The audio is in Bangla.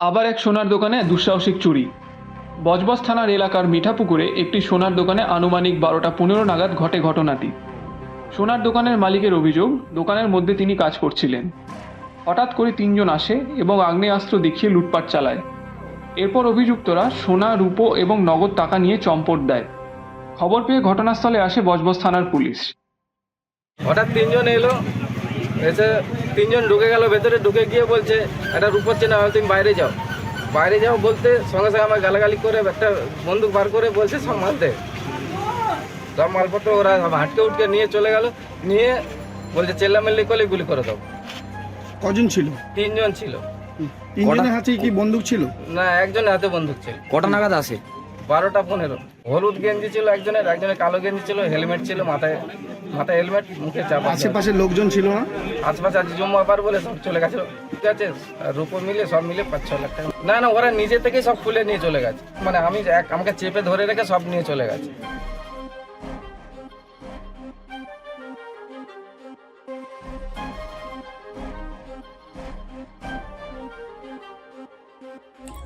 আবার এক সোনার দোকানে দুঃসাহসিক চুরি। বজবজ থানার এলাকার মিঠাপুকুরে একটি সোনার দোকানে আনুমানিক বারোটা পনেরো নাগাদ ঘটে ঘটনাটি। সোনার দোকানের মালিকের অভিযোগ, দোকানের মধ্যে তিনি কাজ করছিলেন। হঠাৎ করে তিনজন আসে এবং আগ্নেয়াস্ত্র দেখিয়ে লুটপাট চালায়। এরপর অভিযুক্তরা সোনা, রূপো এবং নগদ টাকা নিয়ে চম্পট দেয়। খবর পেয়ে ঘটনাস্থলে আসে বজবজ থানার পুলিশ। হঠাৎ তিনজন এলো, এসে তিনজন ঢুকে গেল ভেতরে ঢুকে গিয়ে বলছে একটা রূপর চেনা হয়, তুমি বাইরে যাও। বাইরে যাও বলতে সঙ্গে সঙ্গে আমার গালাগালি করে একটা বন্দুক বার করে বলছে সব মাল দে। সব মালপত্র ওরা হাটকে উঠকে নিয়ে চলে গেল। নিয়ে বলছে চেল্লামেল্লি করলে গুলি করে দাও। কজন ছিল? তিনজন ছিল। তিনজনের হাতে কি বন্দুক ছিল? না একজনের হাতে বন্দুক ছিল। কটা নাগাদ আসে? বারোটা পনেরো। হলুদ গেঞ্জি ছিল একজনের একজনের কালো গেঞ্জি ছিল হেলমেট ছিল মাথায় মাথায় হেলমেট মুখে চাপ আশেপাশে লোকজন ছিল না? আশেপাশে আজ জম্মু আপার বলে সব চলে গেছে। ঠিক আছে রূপো মিলে সব মিলে পাঁচ ছ লাখ টাকা। না না ওরা নিজে থেকেই সব খুলে নিয়ে চলে গেছে। মানে আমি এক আমাকে চেপে ধরে রেখে সব নিয়ে চলে গেছে।